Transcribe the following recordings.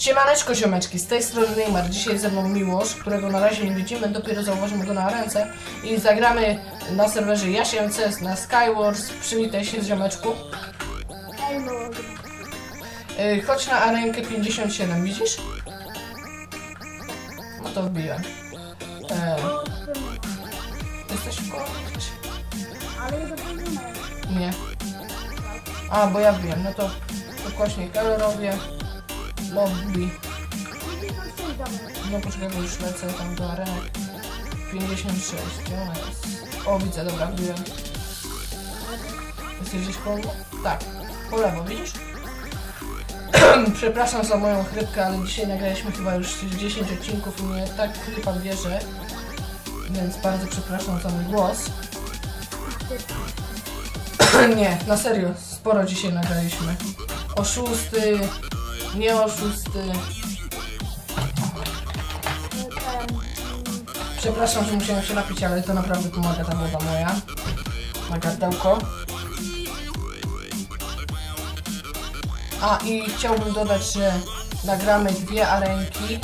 Siemaneczko ziomeczki, z tej strony Neymar, dzisiaj ze mną Miłosz, którego na razie nie widzimy, dopiero zauważymy go na ręce i zagramy na serwerze Jasie MCS na Skywars, przywitaj się z ziomeczku. Yy, chodź na arenkę 57, widzisz? No to wbiłem. Jesteś w? Ale zapomniałem. Nie. A, bo ja wiem, no to ukośnik kolorowie, lobby. Damy. No poczekaj, bo już lecę tam do arenek. 56, gdzie ona jest? O, widzę, dobra, wbiłem. Jesteś gdzieś koło? Tak, po lewo, widzisz? Przepraszam za moją chrypkę, ale dzisiaj nagraliśmy chyba już 10 odcinków i mnie tak chrypa bierze. Więc bardzo przepraszam za mój głos. Nie, na serio, sporo dzisiaj nagraliśmy. Oszusty, nie oszusty. Przepraszam, że musiałem się napić, ale to naprawdę pomaga ta woda moja. Na gardełko. A i chciałbym dodać, że nagramy dwie arenki.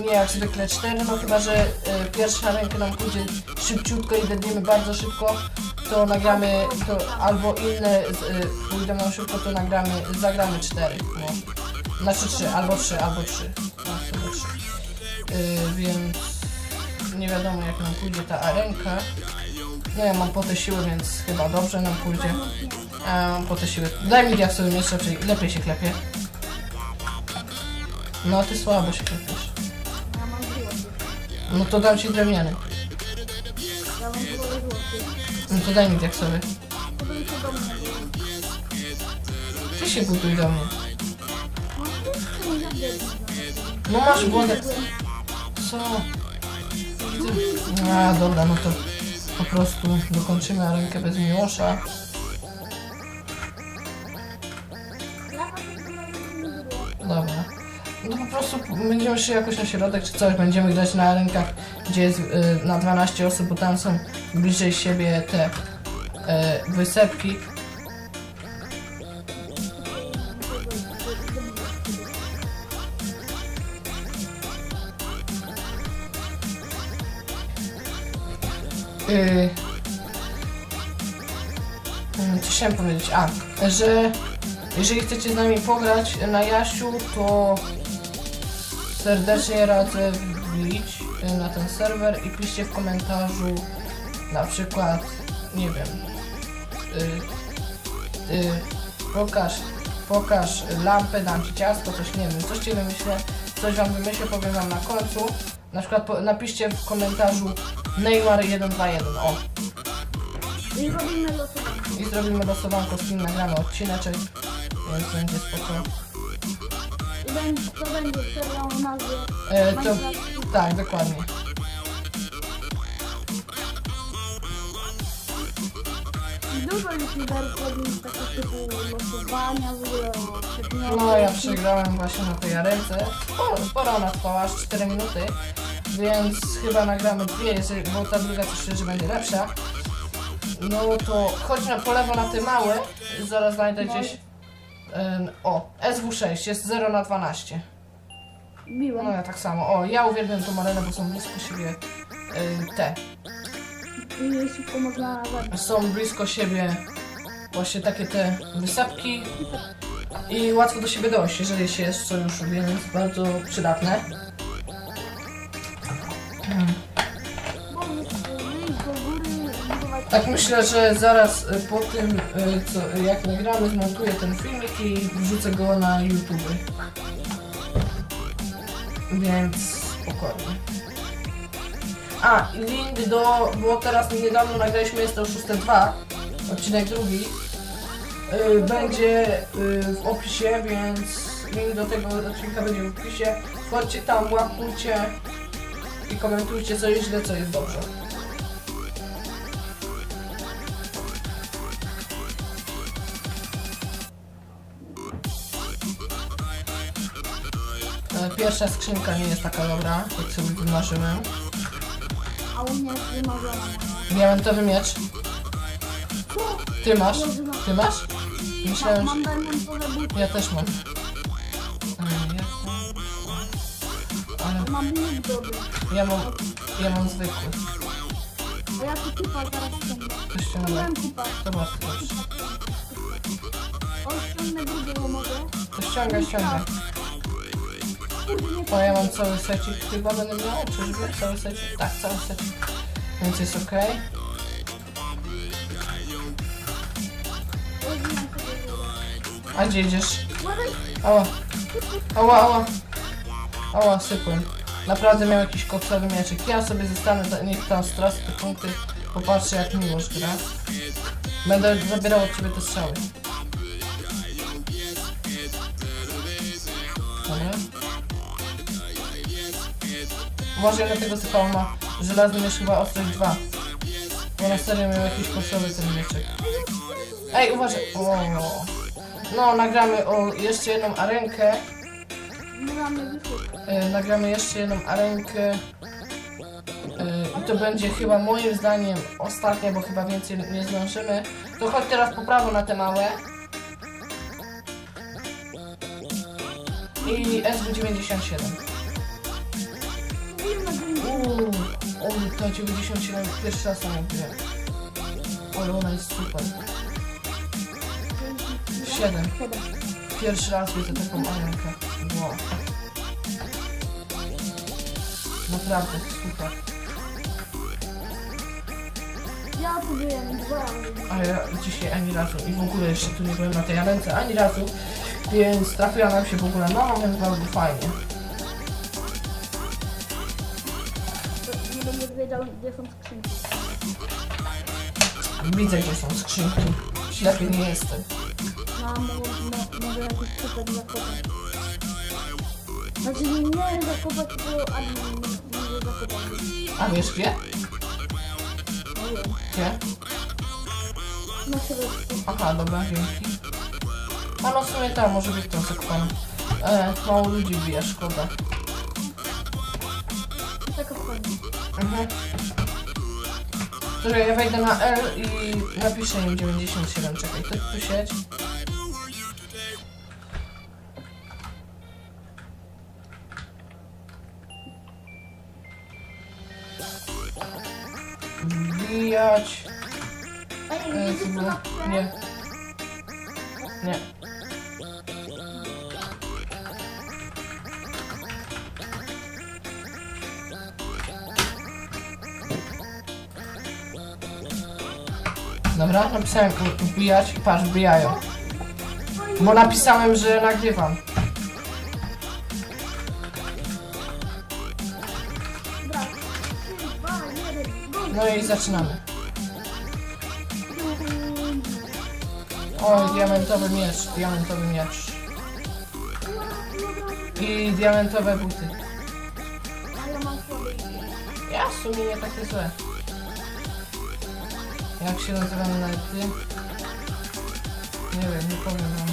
Nie jak zwykle cztery, no chyba, że y, pierwsza arenka nam pójdzie szybciutko i dedniemy bardzo szybko, to nagramy, to albo inne y, pójdą nam szybko, to nagramy, zagramy cztery. No. Znaczy trzy, albo trzy, albo trzy. No, chyba trzy. Y, więc nie wiadomo jak nam pójdzie ta arenka. No ja mam po te siły, więc chyba dobrze nam pójdzie. A mam po te siły. Daj mi diaksowy miecz, lepiej, lepiej się klepie. No ty słabo się klepiesz. ja. No to dam ci drewniany. No to daj mi się do mnie. Ty się buduj do mnie. No masz wodę. Co? A dobra, no to po prostu dokończymy arenkę bez Miłosza. No po prostu będziemy szli jakoś na środek czy coś, będziemy grać na arenkach, gdzie jest y, na 12 osób, bo tam są bliżej siebie te y, wysepki. Yy, co chciałem powiedzieć? A, że jeżeli chcecie z nami pograć na Jasiu, to serdecznie radzę wbić y, na ten serwer i piszcie w komentarzu na przykład, nie wiem, y, y, pokaż, pokaż lampę, dam ci ciasto, coś nie wiem, coś ci wymyślę, coś wam wymyślę, powiem wam na końcu. Na przykład po, napiszcie w komentarzu Neymar 121, o, I robimy losowanie. i zrobimy losowanko z kim nagramy odcineczek, więc będzie spoko. Będzie, to będzie serial o nazwie E, to, Minecraft. tak, dokładnie. Dużo youtuberów robi takie typu losowania, w ogóle. No ja przegrałem właśnie na tej arence. Sporo, sporo ona trwała, aż 4 minuty. Więc chyba nagramy dwie, jeżeli, bo ta druga też że będzie lepsza. No to chodź na po lewo na te małe. Zaraz znajdę gdzieś. O, SW6 jest 0 na 12. Biłem. No ja tak samo. O, ja uwielbiam tą arenę, bo są blisko siebie em, te. I szybko można zabić. są blisko siebie właśnie takie te wysepki i łatwo do siebie dojść, jeżeli się jest w sojuszu, więc bardzo przydatne. Pomysł Tak myślę, że zaraz y, po tym, y, co, jak nagramy, zmontuję ten filmik i wrzucę go na YouTube. Więc spokojnie. A, link do, bo teraz niedawno nagraliśmy jest to 602, odcinek drugi. Y, będzie w opisie, więc link do tego odcinka będzie w opisie. Wchodźcie tam, łapujcie i komentujcie co jest źle, co jest dobrze. Pierwsza skrzynka nie jest taka dobra, jak sobie wymarzyłem. a u mnie jest wymarzona. Diamentowy miecz. Ty masz? Ty masz? Myślałem, mam że... diamentowe buty. Ja też mam. Mm, ja, ale Mam łuk dobry. ja mam, ja mam zwykły. A ja tu typa zaraz ściągnę. To ściągnę. Miałem typa. Zobacz, zobacz. O, ściągnę drugiego mogę. To ściągaj, ściągaj. O, ja mam cały secik. Chyba będę miał, czyżby? Cały secik? Tak, cały secik. Więc jest ok. A gdzie idziesz? Ała. Ała, ała. Ała, sypłem. Naprawdę miał jakiś koksowy mieczek. Ja sobie zostanę, niech tam straci te punkty. Popatrzę jak miłość gra. Będę zabierał od ciebie te strzały. Dobra. Uważaj na tego sypa, on ma żelazny miecz chyba ostrość 2. Bo na serio miał jakiś koksowy ten mieczek. Ej, uważaj. O. No, nagramy o jeszcze jedną arenkę. E, nagramy jeszcze jedną arenkę. E, I to będzie chyba moim zdaniem ostatnia, bo chyba więcej nie zdążymy. To chodź teraz po prawo na te małe. I SW97. Ta 97 pierwszy raz ją odbyłem. Ale ona jest super. 7. Siedem. Pierwszy raz widzę taką arenkę. Wow. Naprawdę super. Ja byłem dwa razy. A ja dzisiaj ani razu i w ogóle jeszcze tu nie byłem na tej arence ani razu, więc trafiła nam się w ogóle mama, więc bardzo fajnie. Wiedział, gdzie są skrzynki. Widzę gdzie są skrzynki. Ślepy nie jestem. No, mo, mo, może jakiś typek zakopać. Znaczy nie, zakopać, tylko admin nie, zakopać. A wiesz gdzie? Nie wiem. Gdzie? Na środku. Aha, dobra, dzięki. A no w sumie tam może być to zakopane. E, mało ludzi bije, szkoda. Taka fajna. Mhm. Czekaj, ja wejdę na L i napiszę im 97, czekaj, ty tu siedź. Wbijać. Ej, E, to? Nie. Nie. Dobra, napisałem u- wbijać patrz, wbijają. Bo napisałem, że nagrywam. No i zaczynamy. Oj, diamentowy miecz, diamentowy miecz. I diamentowe buty. Ja w sumie nie takie złe. Jak się nazywamy na ty? Nie wiem, nie powiem wam.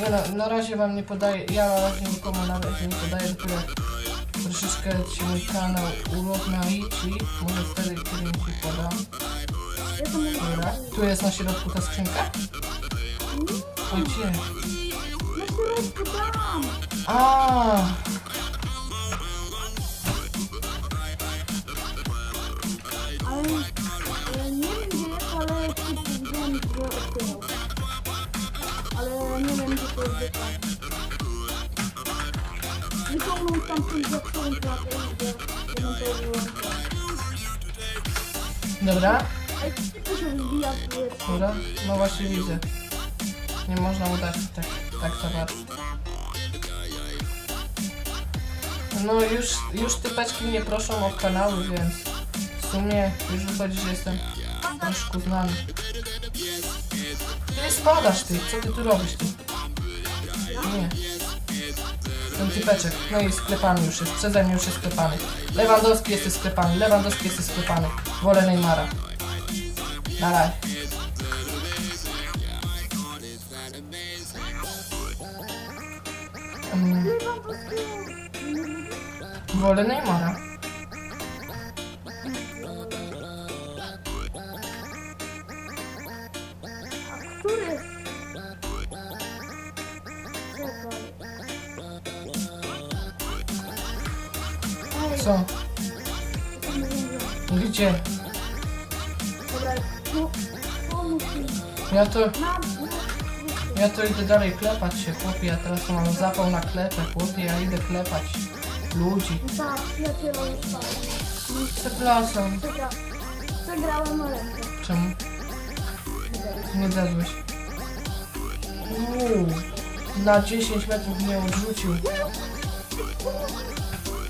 Nie no, na razie wam nie podaję, ja na razie nikomu na razie nie podaję, dopiero troszeczkę ci mój kanał urozmaici. Może wtedy kiedy ci podam. Ja. Dobra, tu jest na środku ta skrzynka. Oj, gdzie? Na środku tam! Wyłączył. dobra, dobra, no właśnie widzę. Nie można udać tak, tak za bardzo. No już, już typeczki mnie proszą o kanały, więc w sumie już wychodzi, że jestem troszkę znany. Ty spadasz ty, co ty tu robisz ty? Nie. Ten typeczek, no i sklepany już jest, przeze mnie już jest sklepany. Lewandowski jest sklepany, Lewandowski jest sklepany. Wolę Neymara. Na razie. Mm, wolę Neymara. Co? Gdzie? Dobra, no, pomóż mi. Ja to, ja to idę dalej klepać się, chłopie. Ja teraz mam zapał na klepę, chłopie. Ja idę klepać ludzi. tak, już spadł. Przepraszam. Przegra, przegrałem na rękę. Czemu? Nie zjadłeś. Uuu, na 10 metrów mnie odrzucił.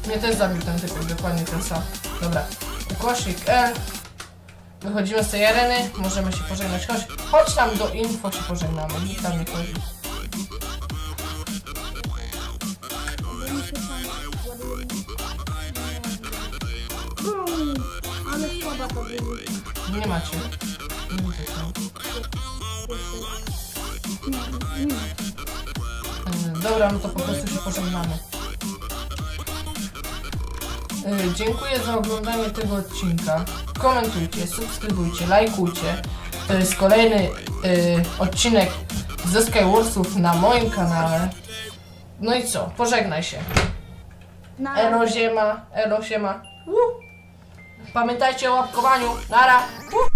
Mnie też zabił ten typ, dokładnie ten sam. Dobra, ukośnik L. Wychodzimy z tej areny, możemy się pożegnać. Chodź, chodź tam do info się pożegnamy. Nikt tam nie chodzi. Ale słaba to było. Nie macie. Nie widzę tam. Nie, nie. Dobra, no to po prostu się pożegnamy. Yy, Dziękuję za oglądanie tego odcinka. Komentujcie, subskrybujcie, lajkujcie. To jest kolejny yy, odcinek ze Skywarsów na moim kanale. No i co? Pożegnaj się. Na Elo ziema, elo siema. Uh. Pamiętajcie o łapkowaniu. Nara. Uh.